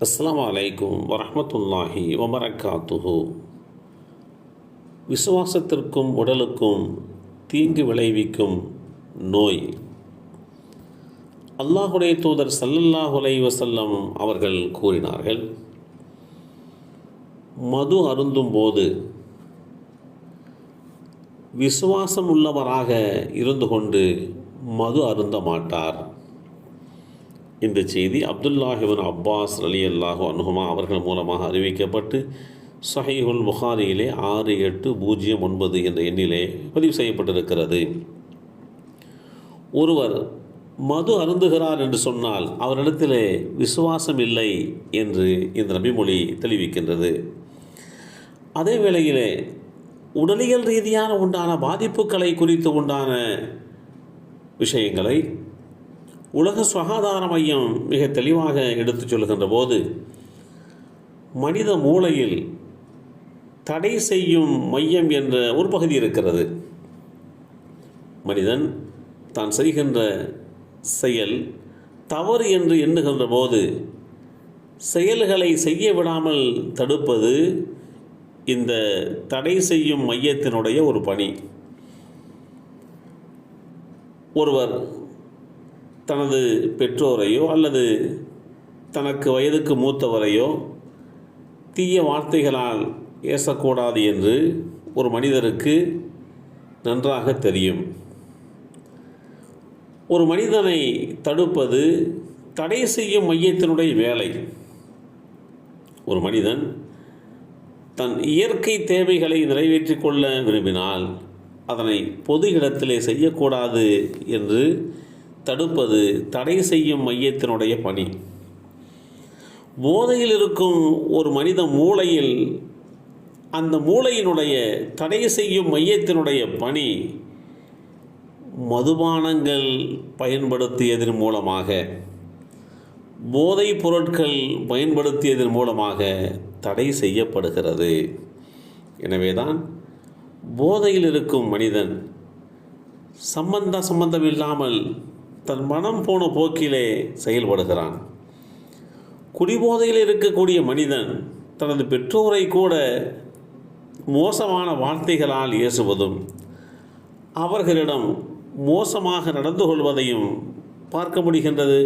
அஸ்லாம் அலைக்கும் வரமத்துல்லாஹி வபரகாத்துஹு. விசுவாசத்திற்கும் உடலுக்கும் தீங்கு விளைவிக்கும் நோய். அல்லாஹுடைய தூதர் ஸல்லல்லாஹு வசல்லம் அவர்கள் கூறினார்கள் மது அருந்தும் போது விசுவாசம் உள்ளவராக இருந்து கொண்டு மது அருந்த மாட்டார். இந்த செய்தி அப்துல்லாஹிபின் அப்பாஸ் அலி அல்லாஹோ அனுகுமா அவர்கள் மூலமாக அறிவிக்கப்பட்டு சஹீஹுல் புகாரியிலே ஆறு எட்டு பூஜ்ஜியம் ஒன்பது என்ற எண்ணிலே பதிவு செய்யப்பட்டிருக்கிறது. ஒருவர் மது அருந்துகிறார் என்று சொன்னால் அவரிடத்திலே விசுவாசம் இல்லை என்று இந்த நபிமொழி தெளிவிக்கின்றது. அதே வேளையிலே உடலியல் ரீதியான உண்டான பாதிப்புகளை குறித்து உண்டான விஷயங்களை உலக சுகாதார மையம் மிக தெளிவாக எடுத்துச் சொல்கின்ற போது மனித மூளையில் தடை செய்யும் மையம் என்ற ஒரு பகுதி இருக்கிறது. மனிதன் தான் செய்கின்ற செயல் தவறு என்று எண்ணுகின்ற போது செயல்களை செய்ய விடாமல் தடுப்பது இந்த தடை செய்யும் மையத்தினுடைய ஒரு பணி. ஒருவர் தனது பெற்றோரையோ அல்லது தனக்கு வயதுக்கு மூத்தவரையோ தீய வார்த்தைகளால் ஏசக்கூடாது என்று ஒரு மனிதருக்கு நன்றாக தெரியும். ஒரு மனிதனை தடுப்பது தடை செய்யும் மையத்தினுடைய வேலை. ஒரு மனிதன் தன் இயற்கை தேவைகளை நிறைவேற்றிக் கொள்ள விரும்பினால் அதனை பொது இடத்திலே செய்யக்கூடாது என்று தடுப்பது தடை செய்யும் மையத்தினுடைய பணி. போதையில் இருக்கும் ஒரு மனித மூளையில் அந்த மூளையினுடைய தடை செய்யும் மையத்தினுடைய பணி மதுபானங்கள் பயன்படுத்தியதன் மூலமாக போதைப் பொருட்கள் பயன்படுத்தியதன் மூலமாக தடை செய்யப்படுகிறது. எனவேதான் போதையில் இருக்கும் மனிதன் சம்பந்த சம்பந்தம் இல்லாமல் தன் மனம் போன போக்கிலே செயல்படுகிறான். குடிபோதையில் இருக்கக்கூடிய மனிதன் தனது பெற்றோரை கூட மோசமான வார்த்தைகளால் ஏசுவதும் அவர்களிடம் மோசமாக நடந்து கொள்வதையும் பார்க்க முடிகின்றது.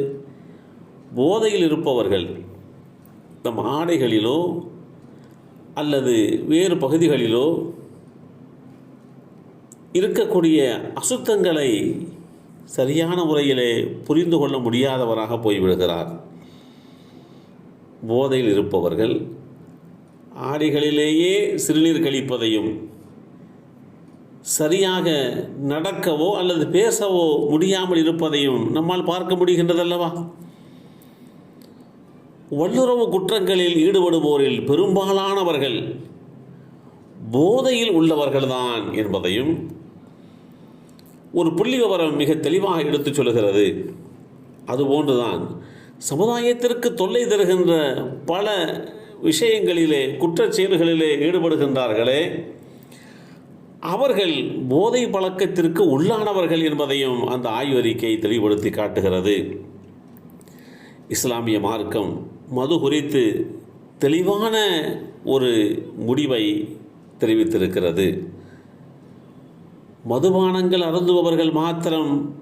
போதையில் இருப்பவர்கள் நம் ஆடைகளிலோ அல்லது வேறு பகுதிகளிலோ இருக்கக்கூடிய அசுத்தங்களை சரியான முறையிலே புரிந்து கொள்ள முடியாதவராக போய்விடுகிறார். போதையில் இருப்பவர்கள் ஆடைகளிலேயே சிறுநீர் கழிப்பதையும் சரியாக நடக்கவோ அல்லது பேசவோ முடியாமல் இருப்பதையும் நம்மால் பார்க்க முடிகின்றதல்லவா? வல்லுறவு குற்றங்களில் ஈடுபடுவோரில் பெரும்பாலானவர்கள் போதையில் உள்ளவர்கள்தான் என்பதையும் ஒரு புள்ளி விவரம் மிக தெளிவாக எடுத்துச் சொல்கிறது அதுபோன்றுதான் சமுதாயத்திற்கு தொல்லை தருகின்ற பல விஷயங்களிலே குற்றச் செயல்களிலே ஈடுபடுகின்றார்களே அவர்கள் போதை பழக்கத்திற்கு உள்ளானவர்கள் என்பதையும் அந்த ஆய்வறிக்கை தெளிவுபடுத்தி காட்டுகிறது. இஸ்லாமிய மார்க்கம் மது குறித்து தெளிவான ஒரு முடிவை தெரிவித்திருக்கிறது. மதுபானங்கள் அருந்துபவர்கள் மாத்திரம்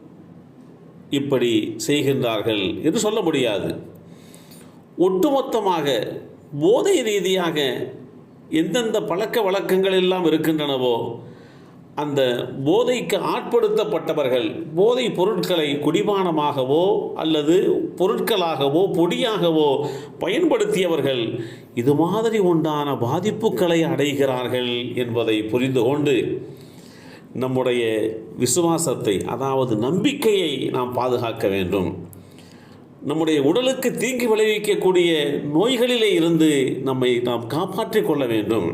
இப்படி செய்கின்றார்கள் என்று சொல்ல முடியாது. ஒட்டுமொத்தமாக போதை ரீதியாக எந்தெந்த பழக்க வழக்கங்கள் எல்லாம் இருக்கின்றனவோ அந்த போதைக்கு ஆட்படுத்தப்பட்டவர்கள் போதை பொருட்களை குடிபானமாகவோ அல்லது பொருட்களாகவோ பொடியாகவோ பயன்படுத்தியவர்கள் இது மாதிரி உண்டான பாதிப்புகளை அடைகிறார்கள் என்பதை புரிந்து கொண்டு நம்முடைய விசுவாசத்தை அதாவது நம்பிக்கையை நாம் பாதுகாக்க வேண்டும். நம்முடைய உடலுக்கு தீங்கு விளைவிக்கக்கூடிய நோய்களிலே இருந்து நம்மை நாம் காப்பாற்றிக் கொள்ள வேண்டும்.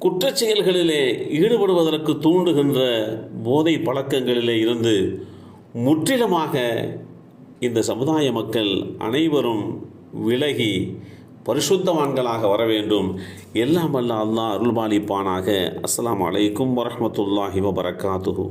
குற்றச் செயல்களிலே ஈடுபடுவதற்கு தூண்டுகின்ற போதை பழக்கங்களிலே இருந்து முற்றிலுமாக இந்த சமுதாய மக்கள் அனைவரும் விலகி பரிசுத்தவான்களாக வர வேண்டும் எல்லாம் வல்ல அல்லாஹ் அருள்பாலிப்பானாக. அஸ்லாம் அலைக்கும் வரமத்துல்லாஹி வபரகாத்துஹு.